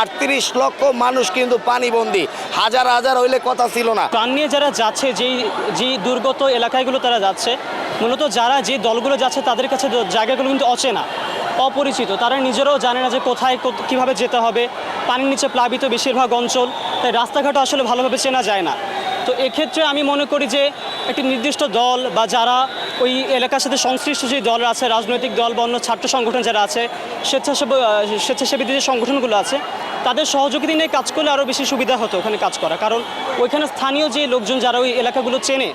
আটত্রিশ লক্ষ মানুষ কিন্তু পানিবন্দী। হাজার হাজার হইলে কথা ছিল না। প্রাণ নিয়ে যারা যাচ্ছে, যেই যেই দুর্গত এলাকাগুলো তারা যাচ্ছে, মূলত যারা যে দলগুলো যাচ্ছে তাদের কাছে জায়গাগুলো কিন্তু অচেনা, অপরিচিত। তারা নিজেরাও জানে না যে কোথায় কীভাবে যেতে হবে। পানির নিচে প্লাবিত বেশিরভাগ অঞ্চল, তাই রাস্তাঘাটও আসলে ভালোভাবে চেনা যায় না। তো এক্ষেত্রে আমি মনে করি যে একটি নির্দিষ্ট দল বা যারা ওই এলাকার সাথে সংশ্লিষ্ট যে দল আছে, রাজনৈতিক দল বা অন্য ছাত্র সংগঠন যারা আছে, স্বেচ্ছাসেবী স্বেচ্ছাসেবীদের যে সংগঠনগুলো আছে, তাদের সহযোগিতা নিয়ে কাজ করলে আরও বেশি সুবিধা হতো ওখানে কাজ করা। কারণ ওইখানে স্থানীয় যে লোকজন যারা ওই এলাকাগুলো চেনে,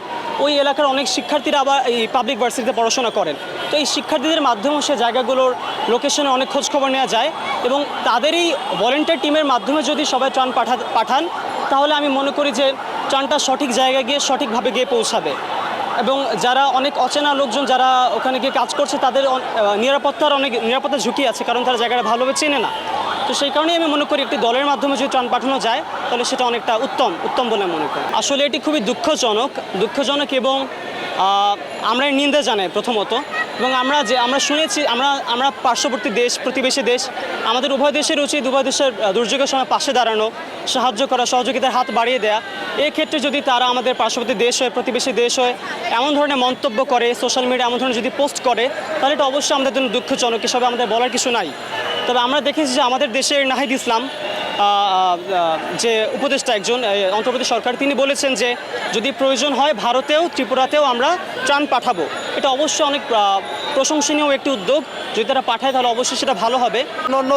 ওই এলাকার অনেক শিক্ষার্থীরা আবার এই পাবলিক ভার্সিটিতে পড়াশোনা করেন। তো এই শিক্ষার্থীদের মাধ্যমেও সে জায়গাগুলোর লোকেশনে অনেক খোঁজখবর নেওয়া যায় এবং তাদেরই ভলেন্টিয়ার টিমের মাধ্যমে যদি সবাই ত্রাণ পাঠা, পাঠান, তাহলে আমি মনে করি যে ত্রাণটা সঠিক জায়গায় গিয়ে সঠিকভাবে গিয়ে পৌঁছাবে। এবং যারা অনেক অচেনা লোকজন যারা ওখানে গিয়ে কাজ করছে, তাদের নিরাপত্তার অনেক নিরাপত্তা ঝুঁকি আছে, কারণ তারা জায়গাটা ভালোভাবে চেনে না। তো সেই কারণেই আমি মনে করি একটি দলের মাধ্যমে যদি ত্রাণ পাঠানো যায়, তাহলে সেটা অনেকটা উত্তম উত্তম বলে মনে করি। আসলে এটি খুবই দুঃখজনক দুঃখজনক এবং আমরা নিন্দা জানাই প্রথমত। এবং আমরা যে, আমরা শুনেছি, আমরা আমরা পার্শ্ববর্তী দেশ, প্রতিবেশী দেশ, আমাদের উভয় দেশের উচিত, উভয় দেশের দুর্যোগের সময় পাশে দাঁড়ানো, সাহায্য করা, সহযোগিতার হাত বাড়িয়ে দেয়া। এক্ষেত্রে যদি তারা আমাদের পার্শ্ববর্তী দেশ হয়, প্রতিবেশী দেশ হয়, এমন ধরনের মন্তব্য করে সোশ্যাল মিডিয়া এমন ধরনের যদি পোস্ট করে, তাহলে এটা অবশ্যই আমাদের জন্য দুঃখজনক হিসাবে আমাদের বলার কিছু নাই। তবে আমরা দেখেছি যে আমাদের দেশের নাহিদ ইসলাম যে উপদেষ্টা একজন অন্ধ্রপ্রদেশ সরকার, তিনি বলেছেন যে যদি প্রয়োজন হয়, ভারতেও ত্রিপুরাতেও আমরা ত্রাণ পাঠাবো। এটা অবশ্যই অনেক প্রশংসনীয় একটি উদ্যোগ। যদি তারা পাঠায়, তাহলে অবশ্যই সেটা ভালো হবে। অন্য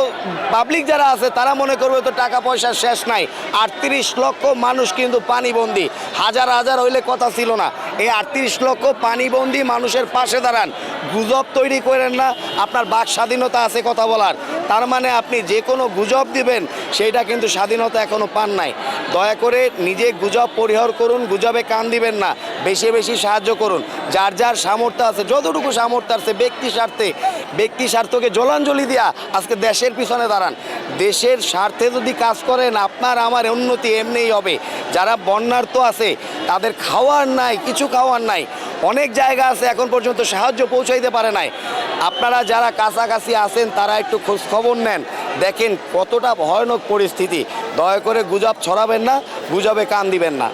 পাবলিক যারা আছে, তারা মনে করবে তো টাকা পয়সা শেষ নাই। আটত্রিশ লক্ষ মানুষ কিন্তু পানিবন্দী। হাজার হাজার হইলে কথা ছিল না। এই আটত্রিশ লক্ষ পানিবন্দী মানুষের পাশে দাঁড়ান। গুজব তৈরি করেন না। আপনার বাক স্বাধীনতা আছে কথা বলার। তার মানে আপনি যে কোনো গুজব দিবেন, সেইটা কিন্তু স্বাধীনতা এখনও পান নাই। দয়া করে নিজে গুজব পরিহার করুন। গুজবে কান দিবেন না। বেশি বেশি সাহায্য করুন। যার যার সামর্থ্য আছে, যতটুকু সামর্থ্য আছে, ব্যক্তি স্বার্থে, ব্যক্তি স্বার্থকে জলাঞ্জলি দেওয়া আজকে দেশের পিছনে দাঁড়ান। দেশের স্বার্থে যদি কাজ করেন, আপনার আমার উন্নতি এমনিই হবে। যারা বন্যার্থ আছে, তাদের খাওয়ার নাই, কিছু খাওয়ার নাই। অনেক জায়গা আছে, এখন পর্যন্ত সাহায্য পৌঁছাইতে পারে নাই। আপনারা যারা কাছাকাছি আছেন, তারা একটু খোঁজ খবর নেন। দেখেন কতটা ভয়ানক পরিস্থিতি। দয়া করে গুজব ছড়াবেন না, গুজবে কান দিবেন না।